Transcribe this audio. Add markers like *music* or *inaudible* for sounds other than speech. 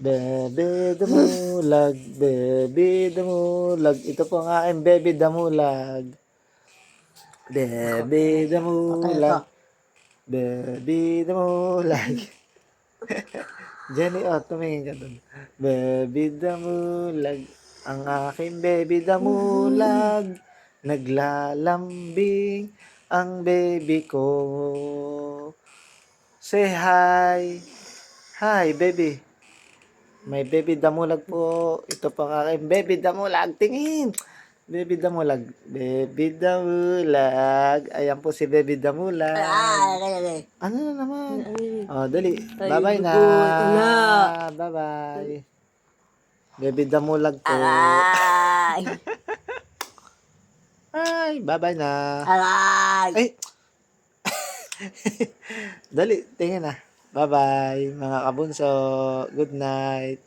Bebe damulag, bebe damulag. Ito po ang aking bebe damulag. Bebe damulag. Bebe damulag. *laughs* Jenny, oh, tumingin ka dun. Baby damulag, ang aking baby damulag. Naglalambing ang baby ko. Say hi. Hi, baby. May baby damulag po. Ito po ang aking baby damulag. Tingin. Baby damulag. Baby damulag. Ayan po si baby damulag. Ah. Ano na naman? Oh, dali. Bye-bye na. Bye-bye. Baby damulag po. Aray! *laughs* Ay, bye-bye na. Aray! Ay. *laughs* dali, tingin na. Bye-bye, mga kabunso. Good night.